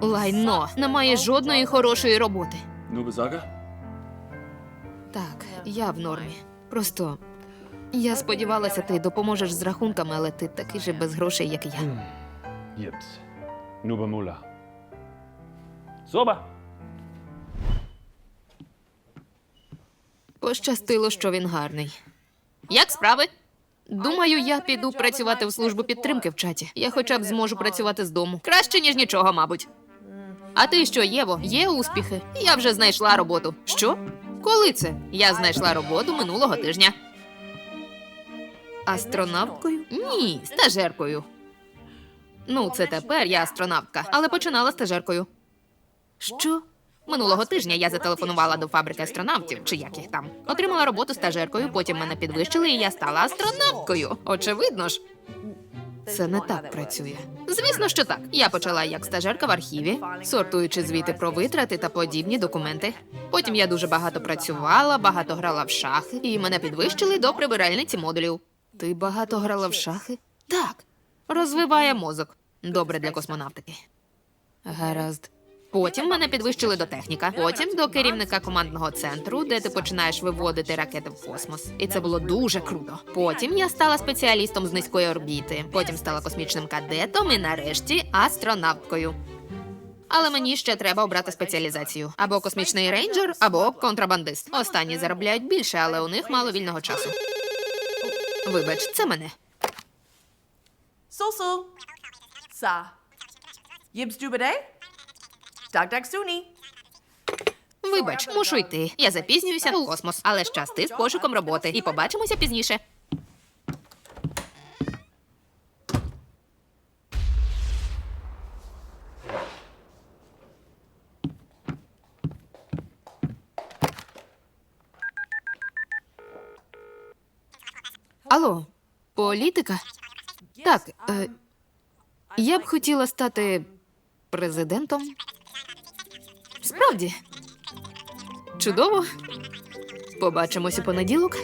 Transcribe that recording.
Лайно, немає жодної хорошої роботи. Нубезага? Так, я в нормі. Просто я сподівалася, ти допоможеш з рахунками, але ти такий же без грошей, як я. Jeps. Nubamula. Соба. Пощастило, що він гарний. Як справи? Думаю, я піду працювати в службу підтримки в чаті. Я хоча б зможу працювати з дому. Краще, ніж нічого, мабуть. А ти що, Єво? Є успіхи? Я вже знайшла роботу. Що? Коли це? Я знайшла роботу минулого тижня. Астронавткою? Ні, стажеркою. Ну, це тепер я астронавтка, але починала стажеркою. Що? Минулого тижня я зателефонувала до фабрики астронавтів, чи як їх там. Отримала роботу стажеркою, потім мене підвищили, і я стала астронавткою. Очевидно ж. Це не так працює. Звісно, що так. Я почала як стажерка в архіві, сортуючи звіти про витрати та подібні документи. Потім я дуже багато працювала, багато грала в шахи, і мене підвищили до прибиральниці модулів. Ти багато грала в шахи? Так. Розвиває мозок. Добре для космонавтики. Гаразд. Потім мене підвищили до техніка, потім до керівника командного центру, де ти починаєш виводити ракети в космос. І це було дуже круто. Потім я стала спеціалістом з низької орбіти, потім стала космічним кадетом і нарешті астронавткою. Але мені ще треба обрати спеціалізацію: або космічний рейнджер, або контрабандист. Останні заробляють більше, але у них мало вільного часу. Вибач, це мене. Soso. Sa. Yibs Dak dak suni. Вибач, мушу йти. Я запізнююся у космос, але щасти з пошуком роботи. І побачимося пізніше. Алло, політика? Так, е, я б хотіла стати президентом. Справді. Чудово. Побачимось у понеділок.